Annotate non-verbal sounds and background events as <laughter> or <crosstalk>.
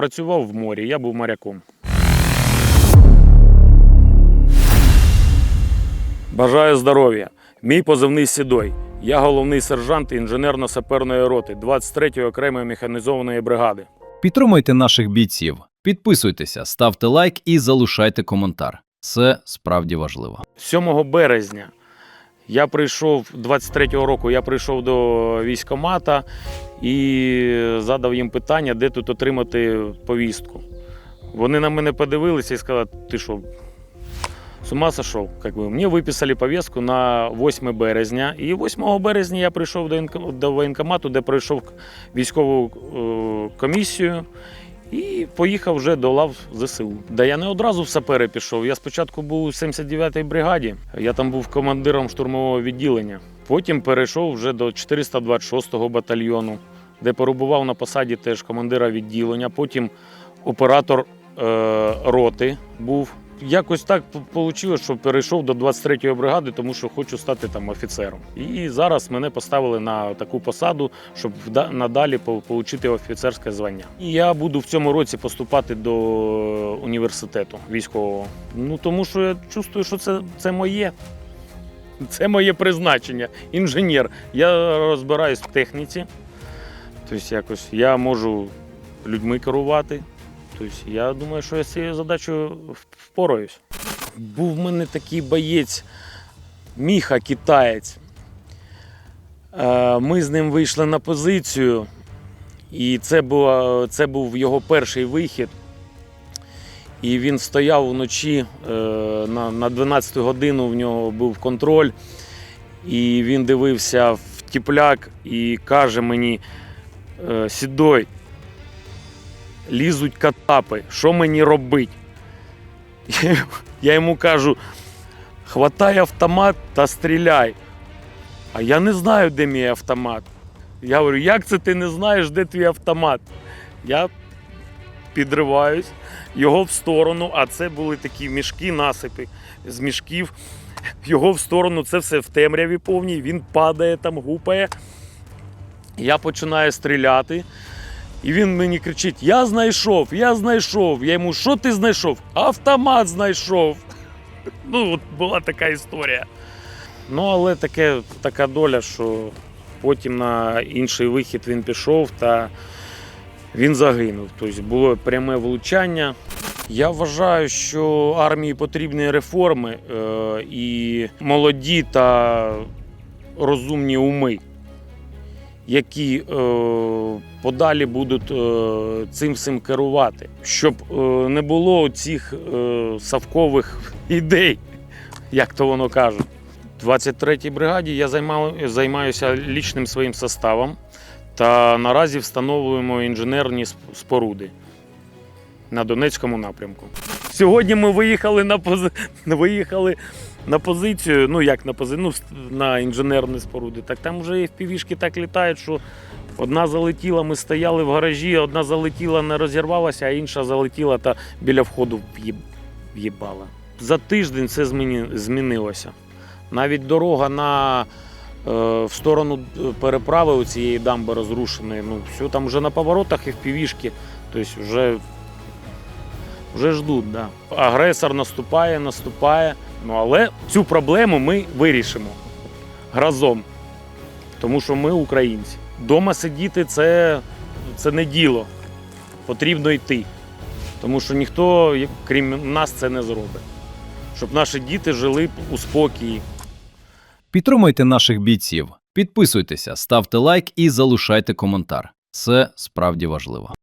працював в морі, я був моряком. Бажаю здоров'я. Мій позивний Сідой. Я головний сержант інженерно-саперної роти 23-ї окремої механізованої бригади. Підтримуйте наших бійців, підписуйтеся, ставте лайк і залишайте коментар. Це справді важливо. 7 березня я прийшов 23-го року, я прийшов до військкомата і задав їм питання, де тут отримати повістку. Вони на мене подивилися і сказали, ти що, з ума сошов? Мені виписали повістку на 8 березня. І 8 березня я прийшов до, воєнкомату, де пройшов військову е, комісію. І поїхав вже до лав ЗСУ. Да я не одразу в сапери пішов. Я спочатку був у 79-й бригаді. Я там був командиром штурмового відділення. Потім перейшов вже до 426-го батальйону, де перебував на посаді теж командира відділення. Потім оператор е, роти був. Якось так вийшло, що перейшов до 23-ї бригади, тому що хочу стати там офіцером. І зараз мене поставили на таку посаду, щоб надалі отримати офіцерське звання. І я буду в цьому році поступати до університету військового. Ну тому що я чувствую, що це, це моє. Це моє призначення. Інженер. Я розбираюсь в техніці. Тобто, якось я можу людьми керувати. Тобто, я думаю, що я з цією задачею впораюсь. Був в мене такий боєць, Міха китаєць. Е, Ми з ним вийшли на позицію, і це, була, це був його перший вихід. І він стояв вночі е, на, на 12 годину в нього був контроль. І він дивився в тіпляк і каже мені: е, Сідой, лізуть катапи, що мені робить? <laughs> Я йому кажу: хватай автомат та стріляй. А я не знаю, де мій автомат. Я говорю, як це ти не знаєш, де твій автомат? Я підриваюсь його в сторону, а це були такі мішки, насипи з мішків. Його в сторону, це все в темряві повній, він падає там, гупає. Я починаю стріляти. І він мені кричить: Я знайшов, я знайшов. Я йому, що ти знайшов? Автомат знайшов. Ну, от була така історія. Ну, але таке, така доля, що потім на інший вихід він пішов та він загинув. Тобто було пряме влучання. Я вважаю, що армії потрібні реформи е, і молоді та розумні уми, які е, подалі будуть е, цим всім керувати, щоб е, не було цих е, савкових <laughs> ідей, як то воно кажуть. 23-й бригаді я займаю, займаюся лічним своїм составом та наразі встановлюємо інженерні споруди на Донецькому напрямку. Сьогодні ми виїхали на пози... <laughs> виїхали на позицію, ну як на позицію, ну, на інженерні споруди. Так там вже FPV-шки так літають, що одна залетіла, ми стояли в гаражі, одна залетіла, не розірвалася, а інша залетіла та біля входу в'їб- в'їбала. За тиждень це змінилося. Навіть дорога на е, в сторону е, переправи у цієї дамби розрушеної. Ну, все, там вже на поворотах і в півішки. Тобто вже, вже ждуть. Да. Агресор наступає, наступає. Ну, але цю проблему ми вирішимо разом. Тому що ми українці. Дома сидіти це, це не діло. Потрібно йти. Тому що ніхто, крім нас, це не зробить. Щоб наші діти жили у спокій, Підтримуйте наших бійців, підписуйтеся, ставте лайк і залишайте коментар. Це справді важливо.